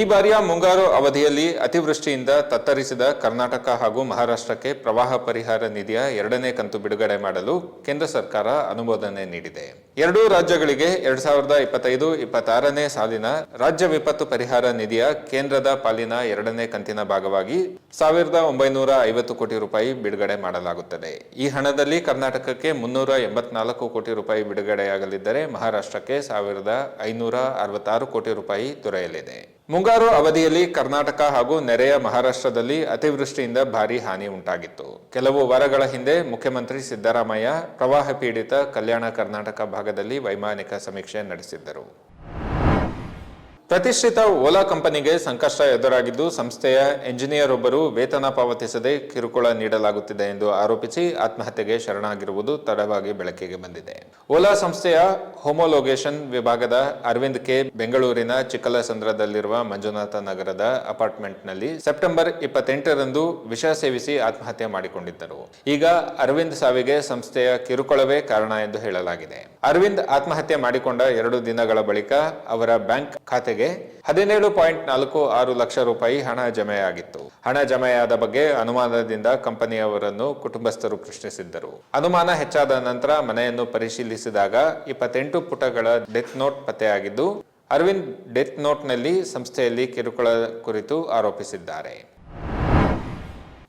ಈ ಬಾರಿಯ ಮುಂಗಾರು ಅವಧಿಯಲ್ಲಿ ಅತಿವೃಷ್ಟಿಯಿಂದ ತತ್ತರಿಸಿದ ಕರ್ನಾಟಕ ಹಾಗೂ ಮಹಾರಾಷ್ಟ್ರಕ್ಕೆ ಪ್ರವಾಹ ಪರಿಹಾರ ನಿಧಿಯ ಎರಡನೇ ಕಂತು ಬಿಡುಗಡೆ ಮಾಡಲು ಕೇಂದ್ರ ಸರ್ಕಾರ ಅನುಮೋದನೆ ನೀಡಿದೆ. ಎರಡೂ ರಾಜ್ಯಗಳಿಗೆ ಎರಡ್ ಸಾವಿರದ ಇಪ್ಪತ್ತೈದು ಇಪ್ಪತ್ತಾರನೇ ಸಾಲಿನ ರಾಜ್ಯ ವಿಪತ್ತು ಪರಿಹಾರ ನಿಧಿಯ ಕೇಂದ್ರದ ಪಾಲಿನ ಎರಡನೇ ಕಂತಿನ ಭಾಗವಾಗಿ ಸಾವಿರದ ಒಂಬೈನೂರ ಐವತ್ತು ಕೋಟಿ ರೂಪಾಯಿ ಬಿಡುಗಡೆ ಮಾಡಲಾಗುತ್ತದೆ. ಈ ಹಣದಲ್ಲಿ ಕರ್ನಾಟಕಕ್ಕೆ ಮುನ್ನೂರ ಎಂಬತ್ನಾಲ್ಕು ಕೋಟಿ ರೂಪಾಯಿ ಬಿಡುಗಡೆಯಾಗಲಿದ್ದರೆ ಮಹಾರಾಷ್ಟ್ರಕ್ಕೆ ಸಾವಿರದ ಐನೂರ ಅರವತ್ತಾರು ಕೋಟಿ ರೂಪಾಯಿ ದೊರೆಯಲಿದೆ. ಮುಂಗಾರು ಅವಧಿಯಲ್ಲಿ ಕರ್ನಾಟಕ ಹಾಗೂ ನೆರೆಯ ಮಹಾರಾಷ್ಟ್ರದಲ್ಲಿ ಅತಿವೃಷ್ಟಿಯಿಂದ ಭಾರಿ ಹಾನಿ ಉಂಟಾಗಿತ್ತು. ಕೆಲವು ವಾರಗಳ ಹಿಂದೆ ಮುಖ್ಯಮಂತ್ರಿ ಸಿದ್ದರಾಮಯ್ಯ ಪ್ರವಾಹ ಪೀಡಿತ ಕಲ್ಯಾಣ ಕರ್ನಾಟಕ ಭಾಗದಲ್ಲಿ ವೈಮಾನಿಕ ಸಮೀಕ್ಷೆ ನಡೆಸಿದ್ದರು. ಪ್ರತಿಷ್ಠಿತ ಓಲಾ ಕಂಪನಿಗೆ ಸಂಕಷ್ಟ ಎದುರಾಗಿದ್ದು ಸಂಸ್ಥೆಯ ಎಂಜಿನಿಯರ್ ಒಬ್ಬರು ವೇತನ ಪಾವತಿಸದೆ ಕಿರುಕುಳ ನೀಡಲಾಗುತ್ತಿದೆ ಎಂದು ಆರೋಪಿಸಿ ಆತ್ಮಹತ್ಯೆಗೆ ಶರಣಾಗಿರುವುದು ತಡವಾಗಿ ಬೆಳಕಿಗೆ ಬಂದಿದೆ. ಓಲಾ ಸಂಸ್ಥೆಯ ಹೋಮೋಲೋಗೇಷನ್ ವಿಭಾಗದ ಅರವಿಂದ್ ಕೆ. ಬೆಂಗಳೂರಿನ ಚಿಕ್ಕಲಸಂದ್ರದಲ್ಲಿರುವ ಮಂಜುನಾಥ ನಗರದ ಅಪಾರ್ಟ್ಮೆಂಟ್ನಲ್ಲಿ ಸೆಪ್ಟೆಂಬರ್ ಇಪ್ಪತ್ತೆಂಟರಂದು ವಿಷ ಸೇವಿಸಿ ಆತ್ಮಹತ್ಯೆ ಮಾಡಿಕೊಂಡಿದ್ದರು. ಈಗ ಅರವಿಂದ್ ಸಾವಿಗೆ ಸಂಸ್ಥೆಯ ಕಿರುಕುಳವೇ ಕಾರಣ ಎಂದು ಹೇಳಲಾಗಿದೆ. ಅರವಿಂದ್ ಆತ್ಮಹತ್ಯೆ ಮಾಡಿಕೊಂಡ ಎರಡು ದಿನಗಳ ಬಳಿಕ ಅವರ ಬ್ಯಾಂಕ್ ಖಾತೆಗೆ ಹದಿನೇಳು ಪಾಯಿಂಟ್ ನಾಲ್ಕು ಆರು ಲಕ್ಷ ರೂಪಾಯಿ ಹಣ ಜಮೆಯಾಗಿತ್ತು. ಹಣ ಜಮೆಯಾದ ಬಗ್ಗೆ ಅನುಮಾನದಿಂದ ಕಂಪನಿಯವರನ್ನು ಕುಟುಂಬಸ್ಥರು ಪ್ರಶ್ನಿಸಿದ್ದರು. ಅನುಮಾನ ಹೆಚ್ಚಾದ ನಂತರ ಮನೆಯನ್ನು ಪರಿಶೀಲಿಸಿದಾಗ ಇಪ್ಪತ್ತೆಂಟು ಪುಟಗಳ ಡೆತ್ ನೋಟ್ ಪತ್ತೆಯಾಗಿದ್ದು, ಅರವಿಂದ್ ಡೆತ್ ನೋಟ್ನಲ್ಲಿ ಸಂಸ್ಥೆಯಲ್ಲಿ ಕಿರುಕುಳ ಕುರಿತು ಆರೋಪಿಸಿದ್ದಾರೆ.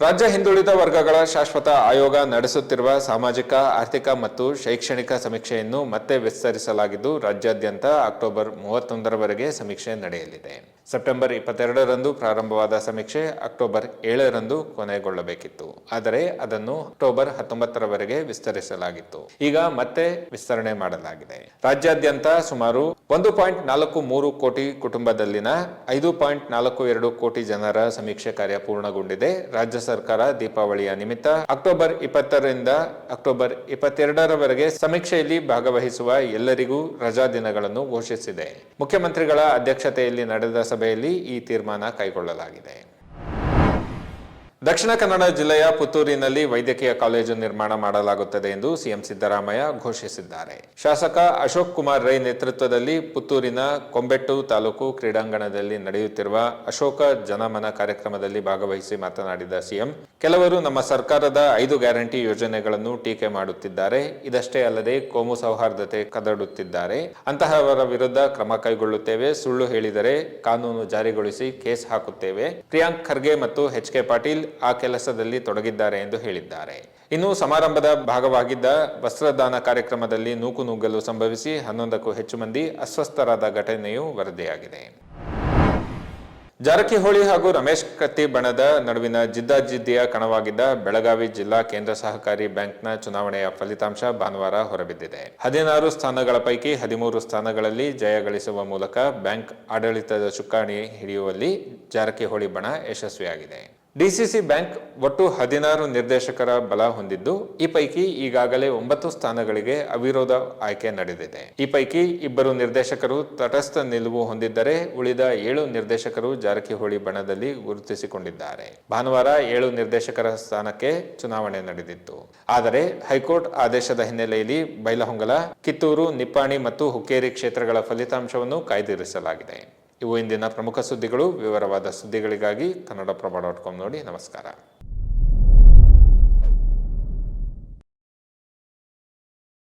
ರಾಜ್ಯ ಹಿಂದುಳಿದ ವರ್ಗಗಳ ಶಾಶ್ವತ ಆಯೋಗ ನಡೆಸುತ್ತಿರುವ ಸಾಮಾಜಿಕ, ಆರ್ಥಿಕ ಮತ್ತು ಶೈಕ್ಷಣಿಕ ಸಮೀಕ್ಷೆಯನ್ನು ಮತ್ತೆ ವಿಸ್ತರಿಸಲಾಗಿದ್ದು, ರಾಜ್ಯಾದ್ಯಂತ ಅಕ್ಟೋಬರ್ ಮೂವತ್ತೊಂದರವರೆಗೆ ಸಮೀಕ್ಷೆ ನಡೆಯಲಿದೆ. ಸೆಪ್ಟೆಂಬರ್ ಇಪ್ಪತ್ತೆರಡರಂದು ಪ್ರಾರಂಭವಾದ ಸಮೀಕ್ಷೆ ಅಕ್ಟೋಬರ್ ಏಳರಂದು ಕೊನೆಗೊಳ್ಳಬೇಕಿತ್ತು. ಆದರೆ ಅದನ್ನು ಅಕ್ಟೋಬರ್ ಹತ್ತೊಂಬತ್ತರವರೆಗೆ ವಿಸ್ತರಿಸಲಾಗಿತ್ತು. ಈಗ ಮತ್ತೆ ವಿಸ್ತರಣೆ ಮಾಡಲಾಗಿದೆ. ರಾಜ್ಯಾದ್ಯಂತ ಸುಮಾರು ಒಂದು ಪಾಯಿಂಟ್ ನಾಲ್ಕು ಮೂರು ಕೋಟಿ ಕುಟುಂಬದಲ್ಲಿನ ಐದು ಪಾಯಿಂಟ್ ನಾಲ್ಕು ಎರಡು ಕೋಟಿ ಜನರ ಸಮೀಕ್ಷೆ ಕಾರ್ಯ ಪೂರ್ಣಗೊಂಡಿದೆ. ರಾಜ್ಯ ಸರ್ಕಾರ ದೀಪಾವಳಿಯ ನಿಮಿತ್ತ ಅಕ್ಟೋಬರ್ ಇಪ್ಪತ್ತರಿಂದ ಅಕ್ಟೋಬರ್ ಇಪ್ಪತ್ತೆರಡರವರೆಗೆ ಸಮೀಕ್ಷೆಯಲ್ಲಿ ಭಾಗವಹಿಸುವ ಎಲ್ಲರಿಗೂ ರಜಾ ದಿನಗಳನ್ನು ಘೋಷಿಸಿದೆ. ಮುಖ್ಯಮಂತ್ರಿಗಳ ಅಧ್ಯಕ್ಷತೆಯಲ್ಲಿ ನಡೆದ ಸಭೆಯಲ್ಲಿ ಈ ತೀರ್ಮಾನ ಕೈಗೊಳ್ಳಲಾಗಿದೆ. ದಕ್ಷಿಣ ಕನ್ನಡ ಜಿಲ್ಲೆಯ ಪುತ್ತೂರಿನಲ್ಲಿ ವೈದ್ಯಕೀಯ ಕಾಲೇಜು ನಿರ್ಮಾಣ ಮಾಡಲಾಗುತ್ತದೆ ಎಂದು ಸಿಎಂ ಸಿದ್ದರಾಮಯ್ಯ ಘೋಷಿಸಿದ್ದಾರೆ. ಶಾಸಕ ಅಶೋಕ್ ಕುಮಾರ್ ರೈ ನೇತೃತ್ವದಲ್ಲಿ ಪುತ್ತೂರಿನ ಕೊಂಬೆಟ್ಟು ತಾಲೂಕು ಕ್ರೀಡಾಂಗಣದಲ್ಲಿ ನಡೆಯುತ್ತಿರುವ ಅಶೋಕ ಜನಮನ ಕಾರ್ಯಕ್ರಮದಲ್ಲಿ ಭಾಗವಹಿಸಿ ಮಾತನಾಡಿದ ಸಿಎಂ, ಕೆಲವರು ನಮ್ಮ ಸರ್ಕಾರದ ಐದು ಗ್ಯಾರಂಟಿ ಯೋಜನೆಗಳನ್ನು ಟೀಕೆ ಮಾಡುತ್ತಿದ್ದಾರೆ. ಇದಷ್ಟೇ ಅಲ್ಲದೆ ಕೋಮು ಸೌಹಾರ್ದತೆ ಕದಡುತ್ತಿದ್ದಾರೆ. ಅಂತಹವರ ವಿರುದ್ಧ ಕ್ರಮ ಕೈಗೊಳ್ಳುತ್ತೇವೆ. ಸುಳ್ಳು ಹೇಳಿದರೆ ಕಾನೂನು ಜಾರಿಗೊಳಿಸಿ ಕೇಸ್ ಹಾಕುತ್ತೇವೆ. ಪ್ರಿಯಾಂಕ್ ಖರ್ಗೆ ಮತ್ತು ಎಚ್ ಕೆ ಪಾಟೀಲ್ ಆ ಕೆಲಸದಲ್ಲಿ ತೊಡಗಿದ್ದಾರೆ ಎಂದು ಹೇಳಿದ್ದಾರೆ. ಇನ್ನು ಸಮಾರಂಭದ ಭಾಗವಾಗಿದ್ದ ವಸ್ತ್ರದಾನ ಕಾರ್ಯಕ್ರಮದಲ್ಲಿ ನೂಕು ನುಗ್ಗಲು ಸಂಭವಿಸಿ ಹನ್ನೊಂದಕ್ಕೂ ಹೆಚ್ಚು ಮಂದಿ ಅಸ್ವಸ್ಥರಾದ ಘಟನೆಯು ವರದಿಯಾಗಿದೆ. ಜಾರಕಿಹೊಳಿ ಹಾಗೂ ರಮೇಶ್ ಕತ್ತಿ ಬಣದ ನಡುವಿನ ಜಿದ್ದಾಜಿದ್ದಿಯ ಕಣವಾಗಿದ್ದ ಬೆಳಗಾವಿ ಜಿಲ್ಲಾ ಕೇಂದ್ರ ಸಹಕಾರಿ ಬ್ಯಾಂಕ್ನ ಚುನಾವಣೆಯ ಫಲಿತಾಂಶ ಭಾನುವಾರ ಹೊರಬಿದ್ದಿದೆ. ಹದಿನಾರು ಸ್ಥಾನಗಳ ಪೈಕಿ ಹದಿಮೂರು ಸ್ಥಾನಗಳಲ್ಲಿ ಜಯ ಗಳಿಸುವ ಮೂಲಕ ಬ್ಯಾಂಕ್ ಆಡಳಿತದ ಚುಕ್ಕಾಣಿ ಹಿಡಿಯುವಲ್ಲಿ ಜಾರಕಿಹೊಳಿ ಬಣ ಯಶಸ್ವಿಯಾಗಿದೆ. ಡಿಸಿಸಿ ಬ್ಯಾಂಕ್ ಒಟ್ಟು ಹದಿನಾರು ನಿರ್ದೇಶಕರ ಬಲ ಹೊಂದಿದ್ದು, ಈ ಪೈಕಿ ಈಗಾಗಲೇ ಒಂಬತ್ತು ಸ್ಥಾನಗಳಿಗೆ ಅವಿರೋಧ ಆಯ್ಕೆ ನಡೆದಿದೆ. ಈ ಪೈಕಿ ಇಬ್ಬರು ನಿರ್ದೇಶಕರು ತಟಸ್ಥ ನಿಲುವು ಹೊಂದಿದ್ದರೆ, ಉಳಿದ ಏಳು ನಿರ್ದೇಶಕರು ಜಾರಕಿಹೊಳಿ ಬಣದಲ್ಲಿ ಗುರುತಿಸಿಕೊಂಡಿದ್ದಾರೆ. ಭಾನುವಾರ ಏಳು ನಿರ್ದೇಶಕರ ಸ್ಥಾನಕ್ಕೆ ಚುನಾವಣೆ ನಡೆದಿತ್ತು. ಆದರೆ, ಹೈಕೋರ್ಟ್ ಆದೇಶದ ಹಿನ್ನೆಲೆಯಲ್ಲಿ ಬೈಲಹೊಂಗಲ, ಕಿತ್ತೂರು, ನಿಪ್ಪಾಣಿ ಮತ್ತು ಹುಕ್ಕೇರಿ ಕ್ಷೇತ್ರಗಳ ಫಲಿತಾಂಶವನ್ನು ಕಾಯ್ದಿರಿಸಲಾಗಿದೆ. ಇವು ಇಂದಿನ ಪ್ರಮುಖ ಸುದ್ದಿಗಳು. ವಿವರವಾದ ಸುದ್ದಿಗಳಿಗಾಗಿ ಕನ್ನಡಪ್ರಭ ಡಾಟ್ ಕಾಮ್ ನೋಡಿ ನಮಸ್ಕಾರ.